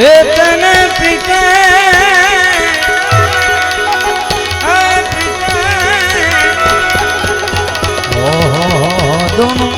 તન પિતા પિતા ઓહો દોનો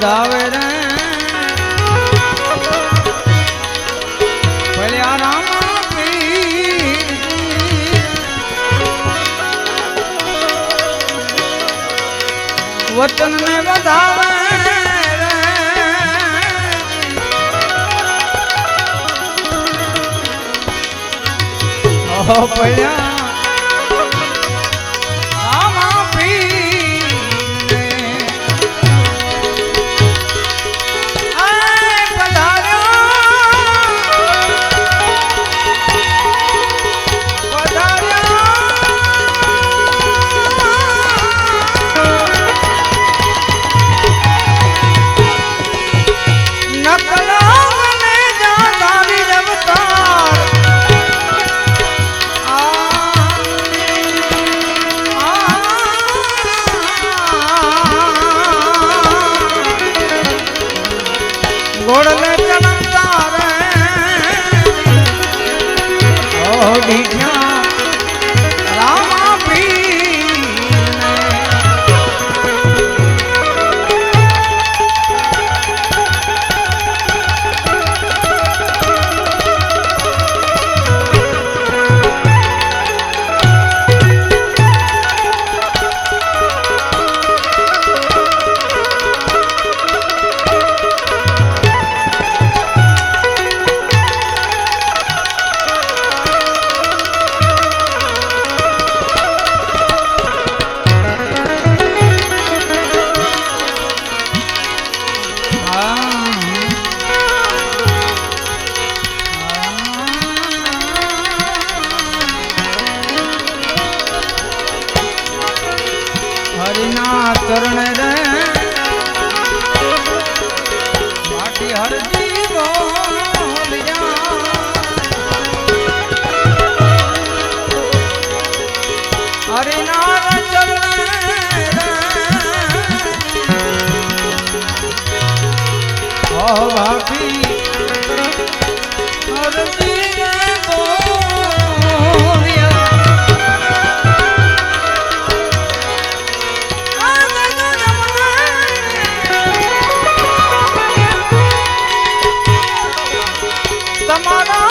દાવે રે. ભલે રામ વતન ને વધાવે પડ્યા ચરણ રે. બાકી હરજી બોલ્યા હરિના ચરણ રે. ઓ બાકી Ramana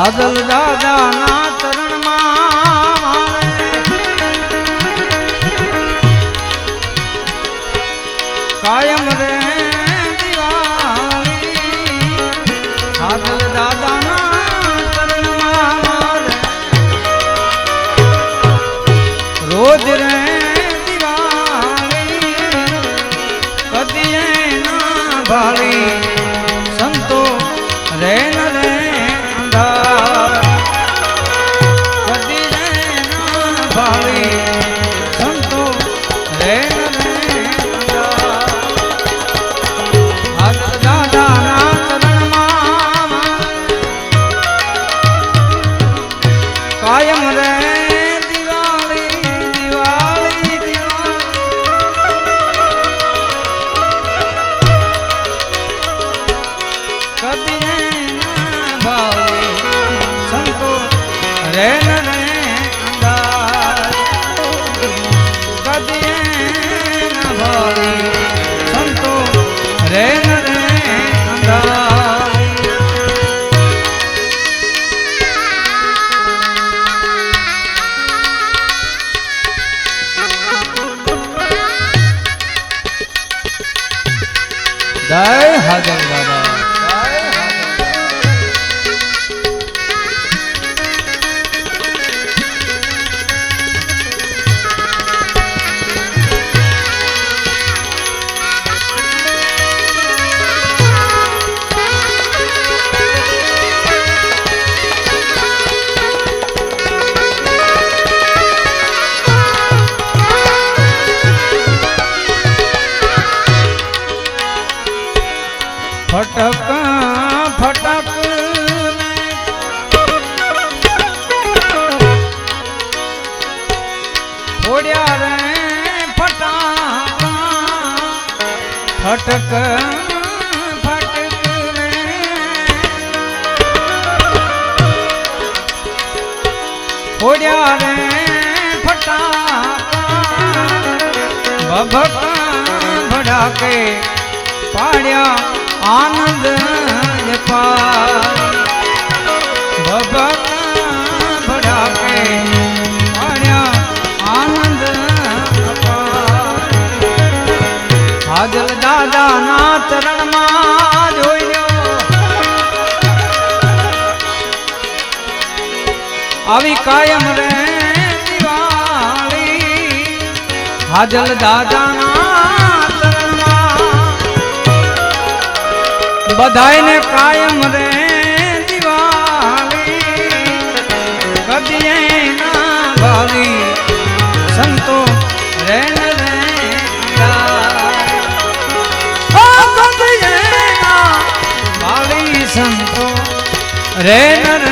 સાદલ દાદા ફટક ફટક ફોડ્યા રે ફટાકા ફટક ફોડ્યા રે ફટાકા ભભક ભડાકે પાડ્યા આનંદ ભભક ભડાકે આનંદ. હાજલ દાદા ના ચરણમાં જોઈ આવી કાયમ રે દિવાળી હાજલ દાદાના ચરણમાં બધાયને કાયમ રે દિવાળી કદીએ ના ભાવી સંતો રે ન રે અંધાર. ઓ